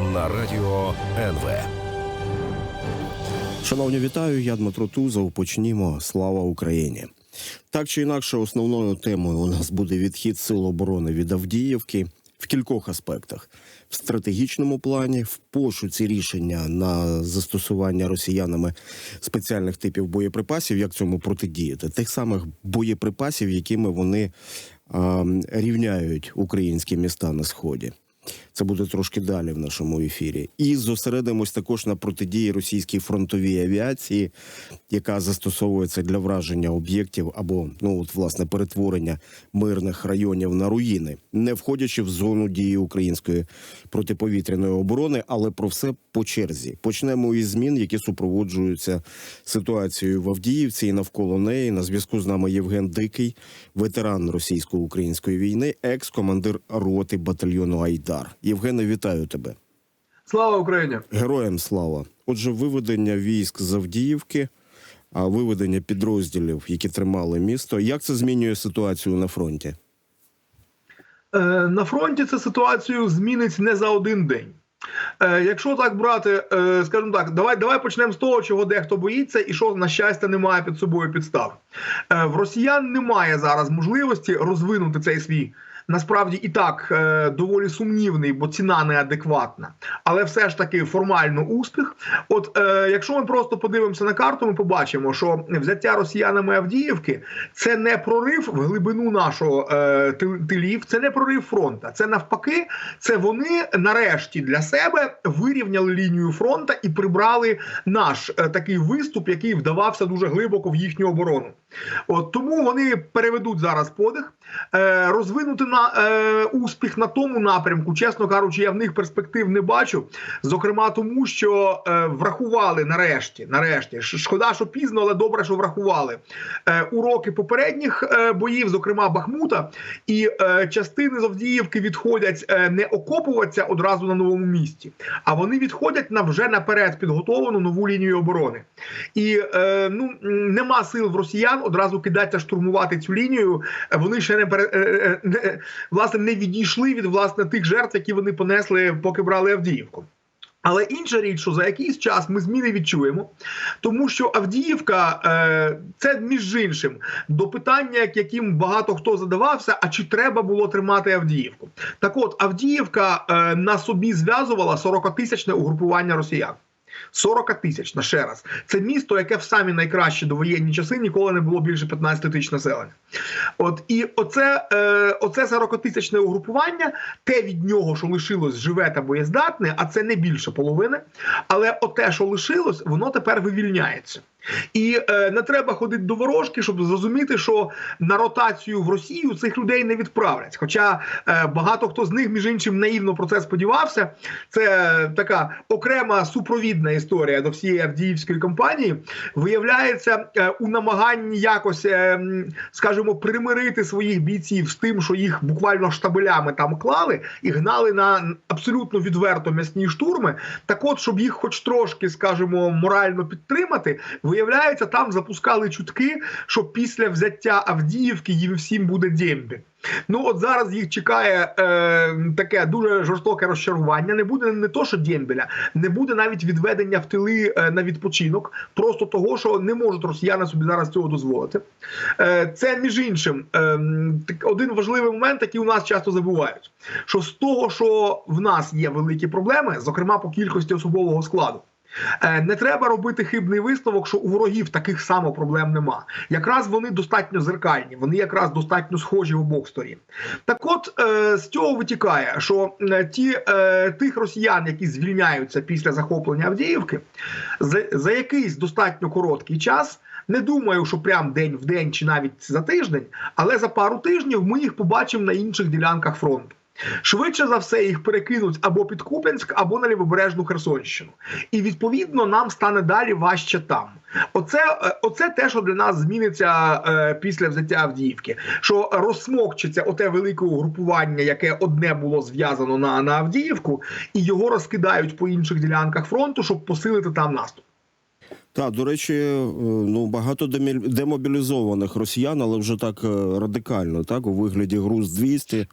на радіо НВ. Шановні, вітаю. Я Дмитро Тузов. Почнімо. Слава Україні. Так чи інакше, основною темою у нас буде відхід сил оборони від Авдіївки в кількох аспектах: в стратегічному плані, в пошуці рішення на застосування росіянами спеціальних типів боєприпасів, як цьому протидіяти, тих самих боєприпасів, якими вони рівняють українські міста на сході. Це буде трошки далі в нашому ефірі. І зосередимось також на протидії російській фронтовій авіації, яка застосовується для враження об'єктів або ну от власне перетворення мирних районів на руїни, не входячи в зону дії української протиповітряної оборони, але про все по черзі. Почнемо із змін, які супроводжуються ситуацією в Авдіївці і навколо неї. На зв'язку з нами Євген Дикий, ветеран російсько-української війни, екс-командир роти батальйону Айдар. Євгене, вітаю тебе. Слава Україні! Героям слава. Отже, виведення військ з Авдіївки, а виведення підрозділів, які тримали місто. Як це змінює ситуацію на фронті? Е, на фронті ця ситуацію змінить не за один день. Е, якщо так брати, е, скажімо так, давай давай почнемо з того, чого дехто боїться, і що на щастя немає під собою підстав. В росіян немає зараз можливості розвинути цей свій. Насправді і так е, доволі сумнівний, бо ціна неадекватна, але все ж таки формально успіх. От е, якщо ми просто подивимося на карту, ми побачимо, що взяття росіянами Авдіївки це не прорив в глибину нашого е, тилів, це не прорив фронта. Це навпаки, це вони нарешті для себе вирівняли лінію фронта і прибрали наш такий виступ, який вдавався дуже глибоко в їхню оборону. От тому вони переведуть зараз подих, розвинути на е, успіх на тому напрямку. Чесно кажучи, я в них перспектив не бачу. Зокрема, тому що е, врахували нарешті, нарешті шкода, що пізно, але добре, що врахували е, уроки попередніх е, боїв, зокрема Бахмута, і е, частини з Авдіївки відходять е, не окопуватися одразу на новому місці, а вони відходять на вже наперед підготовлену нову лінію оборони. І е, ну нема сил в росіян одразу кидатися штурмувати цю лінію. Е, Вони ще не пере е, е, не, власне не відійшли від власне тих жертв, які вони понесли, поки брали Авдіївку. Але інша річ, що за якийсь час ми зміни відчуємо, тому що Авдіївка е, це між іншим до питання, яким багато хто задавався: а чи треба було тримати Авдіївку? Так от Авдіївка е, на собі зв'язувала 40-тисячне угрупування росіян. 40 тисяч на ще раз. Це місто, яке в самі найкращі довоєнні часи ніколи не було більше 15 тисяч населення. От і оце, е, оце 40-тисячне угрупування, те від нього, що лишилось живе та боєздатне, а це не більше половини. Але оте, що лишилось, воно тепер вивільняється. І е, не треба ходити до ворожки, щоб зрозуміти, що на ротацію в Росію цих людей не відправлять. Хоча е, багато хто з них, між іншим, наївно про це сподівався. Це така окрема супровідна історія до всієї Авдіївської кампанії. Виявляється, е, у намаганні якось, е, скажімо, примирити своїх бійців з тим, що їх буквально штабелями там клали і гнали на абсолютно відверто м'ясні штурми. Так от, щоб їх хоч трошки, скажімо, морально підтримати, виявляється, там запускали чутки, що після взяття Авдіївки їм всім буде дембі. Ну от зараз їх чекає е, таке дуже жорстоке розчарування. Не буде не то, що дембеля, не буде навіть відведення в тили е, на відпочинок, просто того, що не можуть росіяни собі зараз цього дозволити. Е, це між іншим е, один важливий момент, який у нас часто забувають: що з того, що в нас є великі проблеми, зокрема по кількості особового складу. Е, Не треба робити хибний висновок, що у ворогів таких само проблем нема. Якраз вони достатньо зеркальні, вони якраз достатньо схожі в обох сторін. Так от е, з цього витікає, що е, ті тих росіян, які звільняються після захоплення Авдіївки, за якийсь достатньо короткий час. Не думаю, що прям день в день чи навіть за тиждень, але за пару тижнів ми їх побачимо на інших ділянках фронту. Швидше за все їх перекинуть або під Куп'янськ, або на лівобережну Херсонщину. І відповідно нам стане далі важче там. Оце, е, оце те, що для нас зміниться е, після взяття Авдіївки. Що розсмокчиться оте велике угрупування, яке одне було зв'язано на, на Авдіївку, і його розкидають по інших ділянках фронту, щоб посилити там наступ. Так, до речі, е, ну багато демобілізованих росіян, але вже так е, радикально, так у вигляді груз 200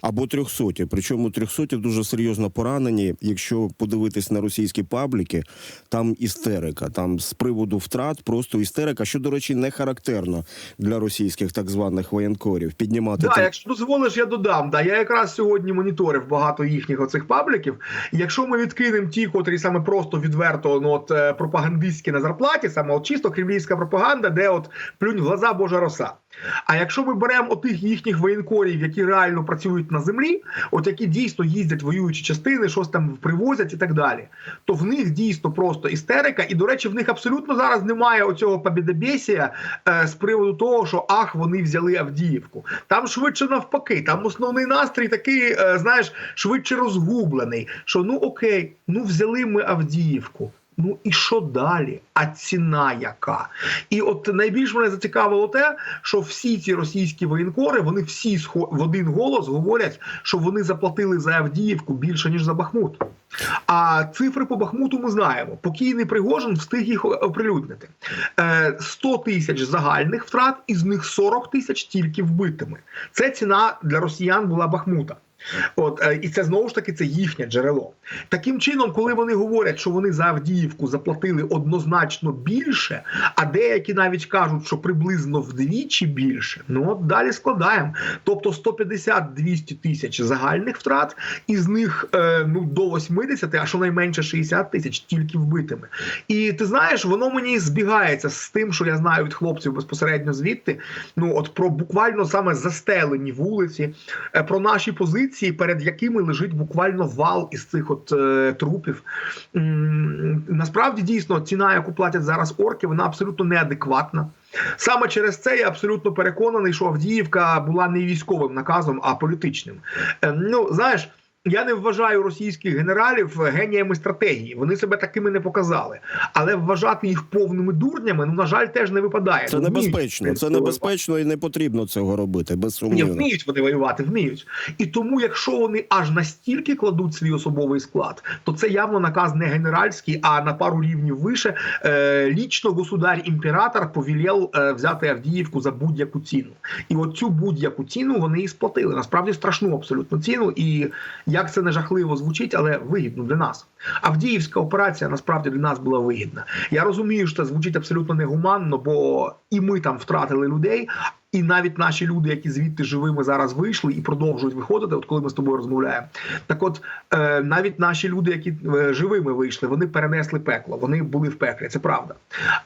або 300. Причому 300 дуже серйозно поранені. Якщо подивитись на російські пабліки, там істерика. Там з приводу втрат просто істерика, що до речі, не характерно для російських так званих воєнкорів. Піднімати Да, ті- якщо дозволиш, я додам. Да, я якраз сьогодні моніторив багато їхніх оцих пабліків. Якщо ми відкинемо ті, котрі саме просто відверто ну, от, е, пропагандистські на зарплаті, саме от чисто кремлівська пропаганда, де от плюнь в глаза Божа роса. А якщо ми беремо отих їхніх воєнкорів, які реально працюють на землі, от які дійсно їздять воюючі частини, щось там привозять і так далі, то в них дійсно просто істерика. І, до речі, в них абсолютно зараз немає оцього побідобєсія е, з приводу того, що ах, вони взяли Авдіївку. Там швидше навпаки, там основний настрій такий, е, знаєш, швидше розгублений. Що ну окей, ну взяли ми Авдіївку. Ну і що далі? А ціна яка? І от найбільш мене зацікавило те, що всі ці російські воєнкори, вони всі в один голос говорять, що вони заплатили за Авдіївку більше ніж за Бахмут. А цифри по Бахмуту ми знаємо. Покійний Пригожин встиг їх оприлюднити. Е, 100 тисяч загальних втрат, із них 40 тисяч тільки вбитими. Це ціна для росіян була Бахмута. От е, і це знову ж таки це їхнє джерело. Таким чином, коли вони говорять, що вони за Авдіївку заплатили однозначно більше, а деякі навіть кажуть, що приблизно вдвічі більше. Ну от далі складаємо. Тобто 150-200 тисяч загальних втрат, із них е, ну до 80, а щонайменше 60 тисяч тільки вбитими. І ти знаєш, воно мені збігається з тим, що я знаю від хлопців безпосередньо звідти. Ну от про буквально саме застелені вулиці, е, про наші позиції, перед якими лежить буквально вал із цих от е, трупів. М, Насправді дійсно ціна, яку платять зараз орки, вона абсолютно неадекватна. Саме через це я абсолютно переконаний, що Авдіївка була не військовим наказом, а політичним. Е, Ну знаєш. Я не вважаю російських генералів геніями стратегії. Вони себе такими не показали. Але вважати їх повними дурнями, ну на жаль, теж не випадає. Це Ну, небезпечно. Це небезпечно і не потрібно цього робити. ні, вміють вони воювати, вміють. І тому, якщо вони аж настільки кладуть свій особовий склад, то це явно наказ не генеральський, а на пару рівнів вище. Е, лічно государь-імператор повілів е, взяти Авдіївку за будь-яку ціну. І оцю будь-яку ціну вони і сплатили. Насправді страшну абсолютно ціну. І як це не жахливо звучить, але вигідно для нас. Авдіївська операція насправді для нас була вигідна. Я розумію, що це звучить абсолютно негуманно, бо і ми там втратили людей. І навіть наші люди, які звідти живими зараз вийшли і продовжують виходити, от коли ми з тобою розмовляємо. Так, от е, навіть наші люди, які е, живими вийшли, вони перенесли пекло, вони були в пеклі, це правда.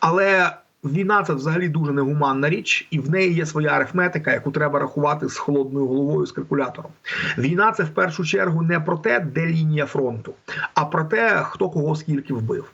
Але війна це взагалі дуже негуманна річ, і в неї є своя арифметика, яку треба рахувати з холодною головою з калькулятором. Війна це в першу чергу не про те, де лінія фронту, а про те, хто кого скільки вбив.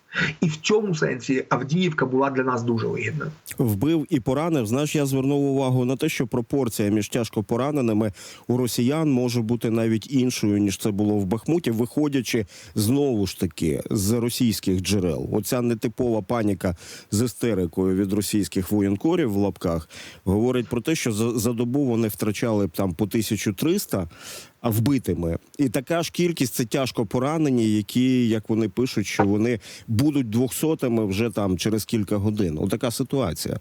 І в цьому сенсі Авдіївка була для нас дуже вигідною. вбив і поранив. Знаєш, я звернув увагу на те, що пропорція між тяжко пораненими у росіян може бути навіть іншою ніж це було в Бахмуті, виходячи знову ж таки з російських джерел. Оця нетипова паніка з істерикою від російських воєнкорів в лапках говорить про те, що за, за добу вони втрачали там по 1300 а вбитими, і така ж кількість це тяжко поранені, які, як вони пишуть, що вони будуть двохсотими вже там через кілька годин. Отака ситуація.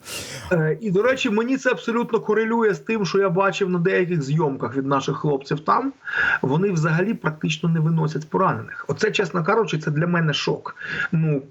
Е, І до речі, мені це абсолютно корелює з тим, що я бачив на деяких зйомках від наших хлопців там. Вони взагалі практично не виносять поранених. Оце, чесно кажучи, це для мене шок. Ну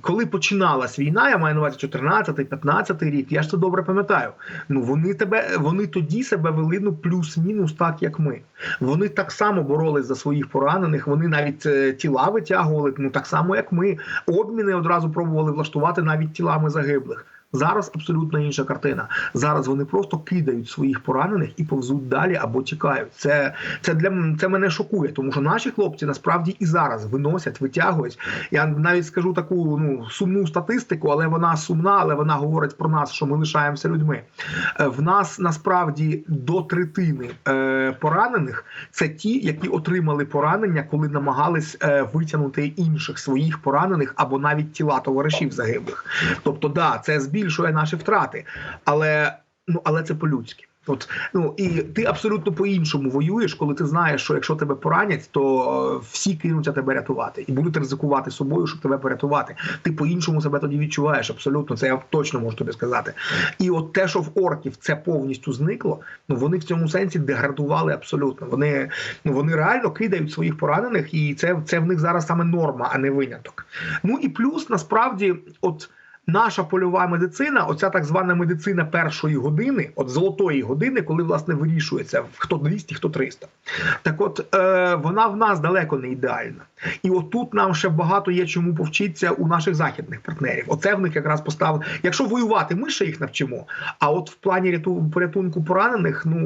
коли починалась війна, я маю на увазі 14-15 рік. Я ж це добре пам'ятаю. Ну вони тебе, вони тоді себе вели ну плюс-мінус так, як ми. Вони так само боролись за своїх поранених. Вони навіть е, тіла витягували, ну так само, як ми. Обміни одразу пробували влаштувати навіть тілами загиблих. Зараз абсолютно інша картина. Зараз вони просто кидають своїх поранених і повзуть далі або тікають. Це це для це мене шокує, тому що наші хлопці насправді і зараз виносять, витягують. Я навіть скажу таку ну сумну статистику, але вона сумна, але вона говорить про нас, що ми лишаємося людьми. Е, В нас насправді до третини е, поранених це ті, які отримали поранення, коли намагались е, витягнути інших своїх поранених або навіть тіла товаришів загиблих. Тобто, да, це збільшує наші втрати, але ну але це по-людськи. От ну і ти абсолютно по-іншому воюєш, коли ти знаєш, що якщо тебе поранять, то е, всі кинуться тебе рятувати і будуть ризикувати собою, щоб тебе порятувати. Ти по-іншому себе тоді відчуваєш. Абсолютно, це я точно можу тобі сказати. І от те, що в орків це повністю зникло, ну вони в цьому сенсі деградували абсолютно. Вони ну вони реально кидають своїх поранених, і це, це в них зараз саме норма, а не виняток. Ну і плюс насправді, от. Наша польова медицина, оця так звана медицина першої години, от золотої години, коли власне вирішується хто 200, хто 300. Так, от е, вона в нас далеко не ідеальна, і отут нам ще багато є чому повчитися у наших західних партнерів. Оце в них якраз поставили. Якщо воювати, ми ще їх навчимо. А от в плані ряту порятунку поранених, ну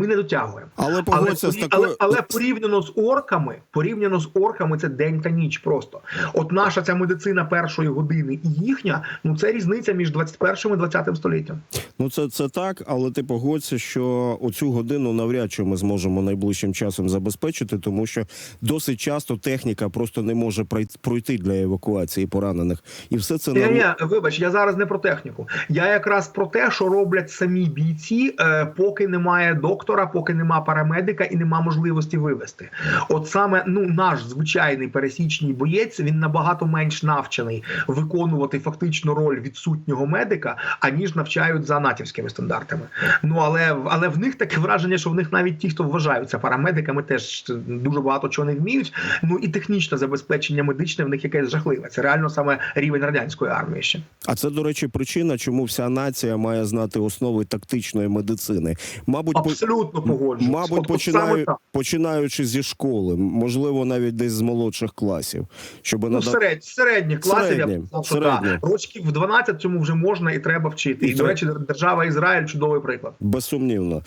ми не дотягуємо. Але Але, погодься з такою. але, але порівняно з орками, порівняно з орками, це день та ніч просто. От наша ця медицина першої години і їхня, ну це різниця між 21 і 20 століттям. Ну, це, це так, але ти погодься, що оцю годину навряд чи ми зможемо найближчим часом забезпечити, тому що досить часто техніка просто не може пройти- для евакуації поранених, і все це Ні, на ні, вибач, я зараз не про техніку. Я якраз про те, що роблять самі бійці, е, поки немає доктора, поки нема парамедика і нема можливості вивести. От саме ну наш звичайний пересічний боєць він набагато менш навчений виконувати фактично роль відсутнього медика, аніж навчають за натівськими стандартами. Ну але але в них таке враження, що в них навіть ті, хто вважаються парамедиками, теж дуже багато чого не вміють. Ну і технічне забезпечення медичне в них якесь жахливе. Це реально саме рівень радянської армії ще. А це, до речі, причина, чому вся нація має знати основи тактичної медицини. Мабуть, Абсолютно погоджуюсь. Мабуть, починаю, починаючи зі школи, можливо, навіть десь з молодших класів, щоб Ну, надати... серед, середніх класів я б Середні, сказав, що середні. да. В 12 цьому вже можна і треба вчити. І, І до речі, держава Ізраїль чудовий приклад. Безсумнівно.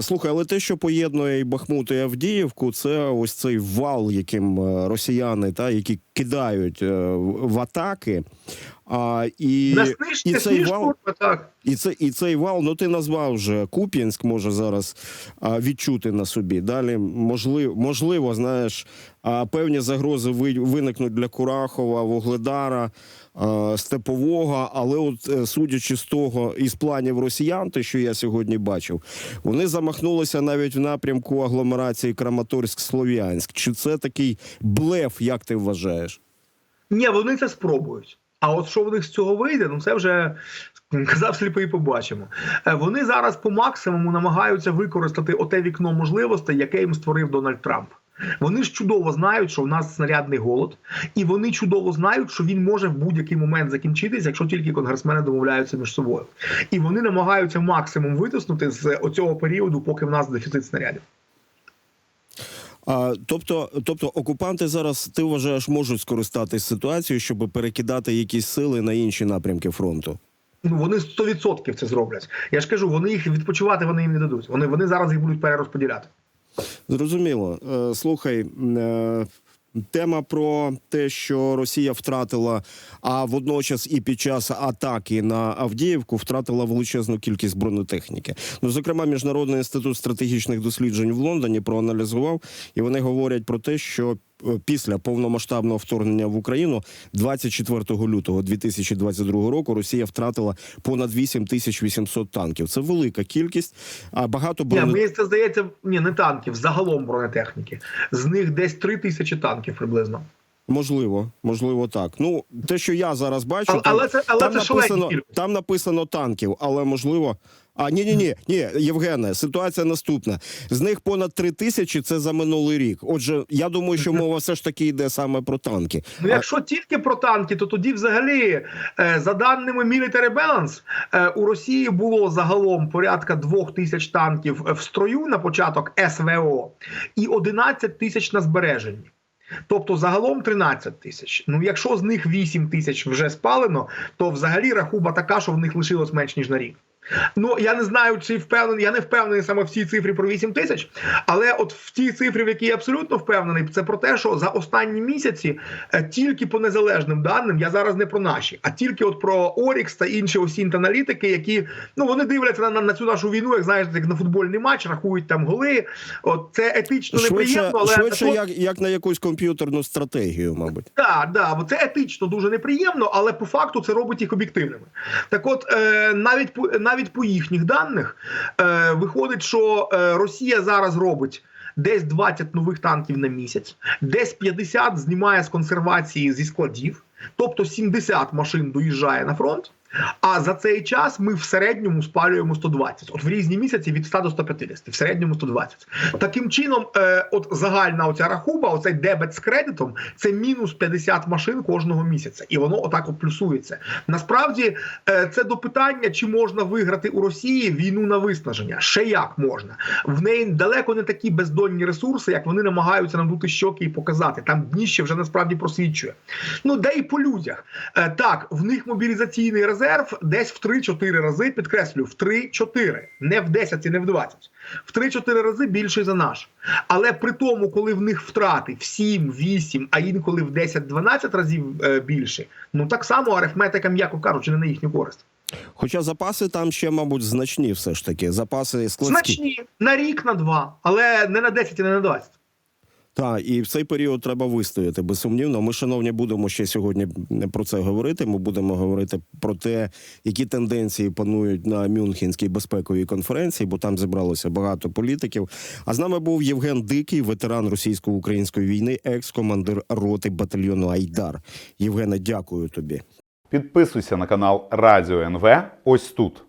Слухай, але те, що поєднує і Бахмут, і Авдіївку, це ось цей вал, яким е, росіяни та які кидають е, в атаки. А, і, Не і цей вал, курва, так. і, це, і цей вал, ну ти назвав вже Куп'янськ, може зараз а, відчути на собі. Далі, можливо, можливо знаєш, певні загрози виникнуть для Курахова, Вугледара, Степового. Але, от е, судячи з того, із планів росіян, те, що я сьогодні бачив, вони замахнулися навіть в напрямку агломерації Краматорськ-Слов'янськ. Чи це такий блеф, як ти вважаєш? Ні, вони це спробують. А от що в них з цього вийде, ну це вже казав сліпий, побачимо. Е, Вони зараз по максимуму намагаються використати оте вікно можливостей, яке їм створив Дональд Трамп. Вони ж чудово знають, що в нас снарядний голод, і вони чудово знають, що він може в будь-який момент закінчитись, якщо тільки конгресмени домовляються між собою. І вони намагаються максимум витиснути з оцього періоду, поки в нас дефіцит снарядів. А, тобто, тобто окупанти зараз ти вважаєш можуть скористатись ситуацією, щоб перекидати якісь сили на інші напрямки фронту. Ну вони 100% це зроблять. Я ж кажу, вони їх відпочивати вони їм не дадуть. Вони, вони зараз їх будуть перерозподіляти. Зрозуміло. Е, слухай. Е, Тема про те, що Росія втратила, а водночас і під час атаки на Авдіївку втратила величезну кількість бронетехніки. Ну, зокрема, міжнародний інститут стратегічних досліджень в Лондоні проаналізував, і вони говорять про те, що після повномасштабного вторгнення в Україну 24 лютого 2022 року Росія втратила понад 8800 танків. Це велика кількість. А багато Ні, мені це здається, ні, не танків, загалом бронетехніки. З них десь 3 тисячі танків приблизно. Можливо, можливо, так. Ну, те, що я зараз бачу, Але, там, але це, але там це написано, там написано танків, але можливо. А ні, ні, ні, ні, Євгене, ситуація наступна. З них понад три тисячі це за минулий рік. Отже, я думаю, що мова все ж таки йде саме про танки. Ну, якщо тільки про танки, то тоді взагалі, е, за даними Military Balance, е, у Росії було загалом порядка двох тисяч танків в строю на початок СВО і 11 тисяч на збереженні. Тобто загалом 13 тисяч. Ну, якщо з них 8 тисяч вже спалено, то взагалі рахуба така, що в них лишилось менш ніж на рік. Ну я не знаю, чи впевнений. Я не впевнений саме в цій цифрі про 8 тисяч, але от в тій цифрі, в якій я абсолютно впевнений, це про те, що за останні місяці е, тільки по незалежним даним, я зараз не про наші, а тільки от про Орікс та інші осінт аналітики, які ну вони дивляться на, на, на цю нашу війну, як знаєш, як на футбольний матч, рахують там голи. От це етично Швидше, неприємно, але швидше як, як на якусь комп'ютерну стратегію, мабуть. так, да, бо це етично дуже неприємно, але по факту це робить їх об'єктивними. Так от, е, навіть навіть навіть по їхніх даних е, виходить, що е, Росія зараз робить. Десь 20 нових танків на місяць, десь 50 знімає з консервації зі складів, тобто 70 машин доїжджає на фронт. А за цей час ми в середньому спалюємо 120. От в різні місяці від 100 до 150, в середньому 120. Таким чином, е, от загальна оця рахуба, оцей дебет з кредитом, це мінус 50 машин кожного місяця, і воно отак от плюсується. Насправді, е, це до питання, чи можна виграти у Росії війну на виснаження. Ще як можна. В неї далеко не такі бездонні ресурси, як вони намагаються надути щоки і показати. Там дніще вже насправді просвічує. Ну де і по людях. Е, так, в них мобілізаційний резерв десь в 3-4 рази, підкреслюю, в 3-4, не в 10 і не в 20. В 3-4 рази більший за наш. Але при тому, коли в них втрати в 7, 8, а інколи в 10-12 разів е, більше, ну так само арифметика, м'яко кажучи, не на їхню користь. Хоча запаси там ще, мабуть, значні, все ж таки. Запаси складські. Значні на рік, на два, але не на 10 і не на 20. Так, і в цей період треба вистояти безсумнівно. Ми, шановні, будемо ще сьогодні про це говорити. Ми будемо говорити про те, які тенденції панують на Мюнхенській безпековій конференції, бо там зібралося багато політиків. А з нами був Євген Дикий, ветеран російсько-української війни, екс-командир роти батальйону Айдар. Євгене, дякую тобі. Підписуйся на канал Радіо НВ ось тут.